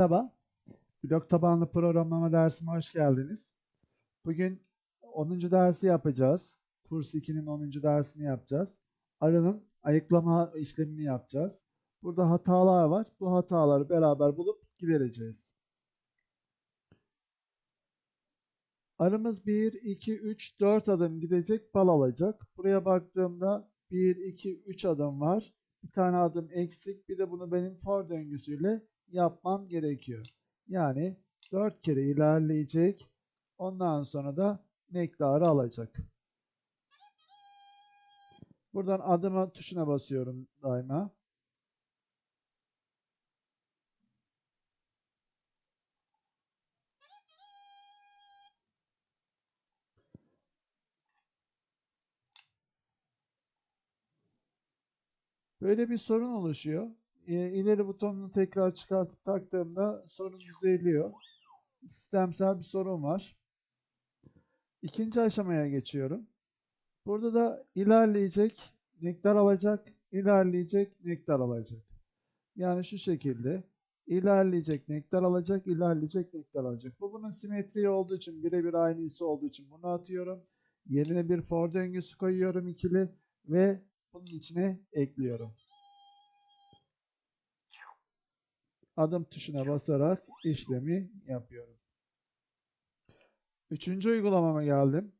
Merhaba, blok tabanlı programlama dersime hoş geldiniz. Bugün 10. dersi yapacağız. Kurs 2'nin 10. dersini yapacağız. Arının ayıklama işlemini yapacağız. Burada hatalar var. Bu hataları beraber bulup gidereceğiz. Arımız 1, 2, 3, 4 adım gidecek, bal alacak. Buraya baktığımda 1, 2, 3 adım var. Bir tane adım eksik. Bir de bunu benim for döngüsüyle yapmam gerekiyor. Yani 4 kere ilerleyecek. Ondan sonra da nektarı alacak. Buradan adıma tuşuna basıyorum daima. Böyle bir sorun oluşuyor. E, ileri butonunu tekrar çıkartıp taktığımda sorun düzeliyor. Sistemsel bir sorun var. İkinci aşamaya geçiyorum. Burada da ilerleyecek, nektar alacak, ilerleyecek, nektar alacak. Yani şu şekilde ilerleyecek, nektar alacak, ilerleyecek, nektar alacak. Bu bunun simetriği olduğu için, birebir aynısı olduğu için bunu atıyorum. Yerine bir for döngüsü koyuyorum ikili ve bunun içine ekliyorum. Adım tuşuna basarak işlemi yapıyorum. Üçüncü uygulamama geldim.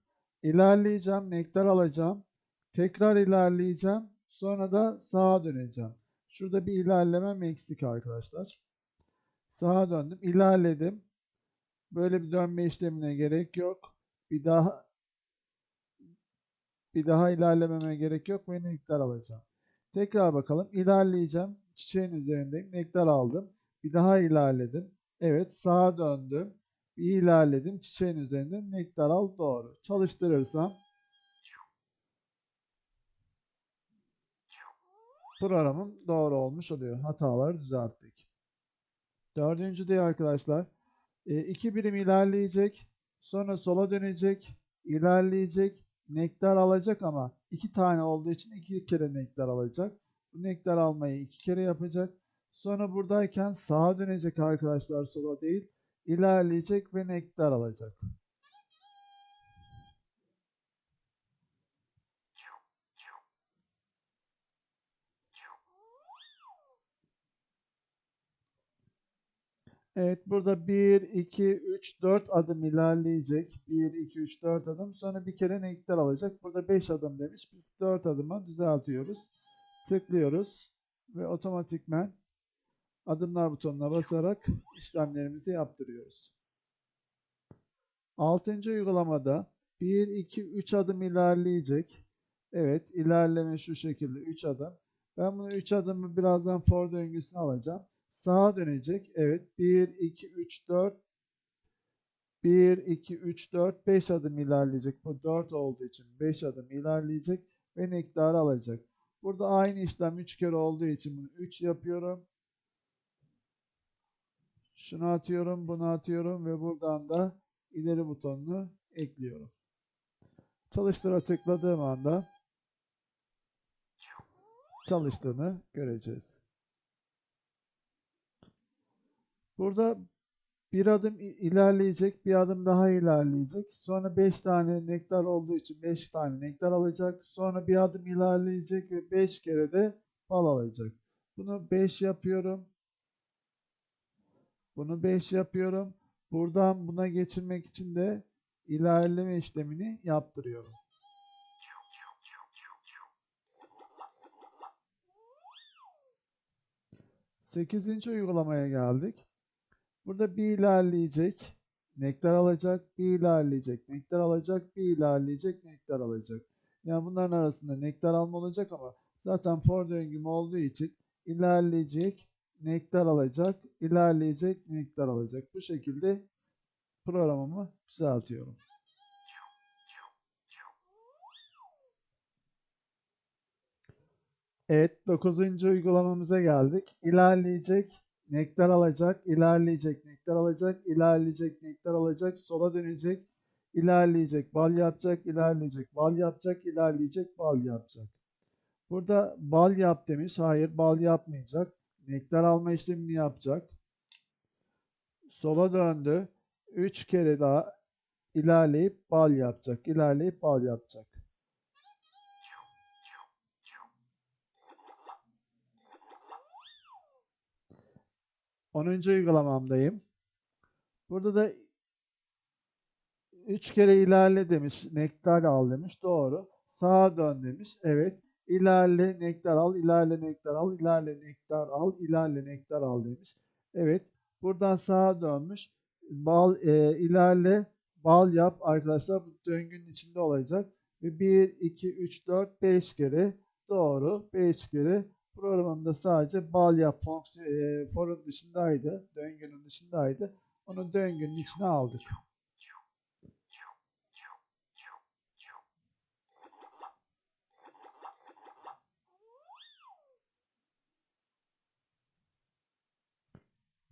İlerleyeceğim, nektar alacağım. Tekrar ilerleyeceğim. Sonra da sağa döneceğim. Şurada bir ilerlemem eksik arkadaşlar. Sağa döndüm. ilerledim. Böyle bir dönme işlemine gerek yok. Bir daha bir daha ilerlememe gerek yok ve nektar alacağım. Tekrar bakalım. İlerleyeceğim. Çiçeğin üzerindeyim. Nektar aldım. Bir daha ilerledim. Evet sağa döndüm. Bir ilerledim. Çiçeğin üzerinde nektar al doğru. Çalıştırırsam programım doğru olmuş oluyor. Hataları düzelttik. Dördüncü de arkadaşlar. E, iki birim ilerleyecek. Sonra sola dönecek. ilerleyecek. Nektar alacak ama iki tane olduğu için iki kere nektar alacak. Bu nektar almayı iki kere yapacak. Sonra buradayken sağa dönecek arkadaşlar sola değil. ilerleyecek ve nektar alacak. Evet burada 1, 2, 3, 4 adım ilerleyecek. 1, 2, 3, 4 adım. Sonra bir kere nektar alacak. Burada 5 adım demiş. Biz 4 adıma düzeltiyoruz. Tıklıyoruz. Ve otomatikmen adımlar butonuna basarak işlemlerimizi yaptırıyoruz. Altıncı uygulamada 1, 2, 3 adım ilerleyecek. Evet ilerleme şu şekilde 3 adım. Ben bunu 3 adımı birazdan for döngüsüne alacağım. Sağa dönecek. Evet 1, 2, 3, 4 1, 2, 3, 4, 5 adım ilerleyecek. Bu 4 olduğu için 5 adım ilerleyecek ve nektarı alacak. Burada aynı işlem 3 kere olduğu için bunu 3 yapıyorum. Şunu atıyorum, bunu atıyorum ve buradan da ileri butonunu ekliyorum. Çalıştıra tıkladığım anda çalıştığını göreceğiz. Burada bir adım ilerleyecek, bir adım daha ilerleyecek. Sonra 5 tane nektar olduğu için 5 tane nektar alacak. Sonra bir adım ilerleyecek ve 5 kere de bal alacak. Bunu 5 yapıyorum. Bunu 5 yapıyorum. Buradan buna geçirmek için de ilerleme işlemini yaptırıyorum. Sekizinci uygulamaya geldik. Burada bir ilerleyecek, nektar alacak, bir ilerleyecek, nektar alacak, bir ilerleyecek, nektar alacak. Yani bunların arasında nektar alma olacak ama zaten for döngüm olduğu için ilerleyecek, nektar alacak, ilerleyecek, nektar alacak. Bu şekilde programımı düzeltiyorum. Evet, 9. uygulamamıza geldik. İlerleyecek, nektar alacak, ilerleyecek, nektar alacak, ilerleyecek, nektar alacak, sola dönecek, ilerleyecek, bal yapacak, ilerleyecek, bal yapacak, ilerleyecek, bal yapacak. Burada bal yap demiş. Hayır, bal yapmayacak. Nektar alma işlemini yapacak. sola döndü. 3 kere daha ilerleyip bal yapacak. İlerleyip bal yapacak. Onuncu uygulamamdayım. Burada da 3 kere ilerle demiş. Nektar al demiş. Doğru. Sağa dön demiş. Evet. İlerle nektar al, ilerle nektar al, ilerle nektar al, ilerle nektar al demiş. Evet. Buradan sağa dönmüş. Bal e, ilerle bal yap arkadaşlar. Bu döngünün içinde olacak. Ve 1 2 3 4 5 kere doğru. 5 kere programımda sadece bal yap fonksiyon e, forun dışındaydı. Döngünün dışındaydı. Onu döngünün içine aldık.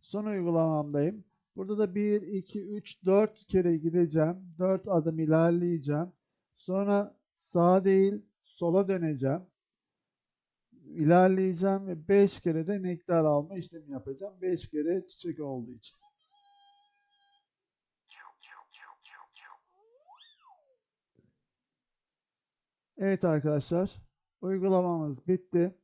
Son uygulamamdayım. Burada da 1, 2, 3, 4 kere gideceğim. 4 adım ilerleyeceğim. Sonra sağa değil sola döneceğim. İlerleyeceğim ve 5 kere de nektar alma işlemi yapacağım. 5 kere çiçek olduğu için. Evet arkadaşlar, uygulamamız bitti.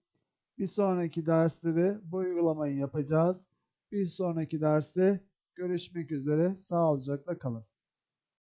Bir sonraki derste de bu uygulamayı yapacağız. Bir sonraki derste görüşmek üzere. Sağlıcakla kalın.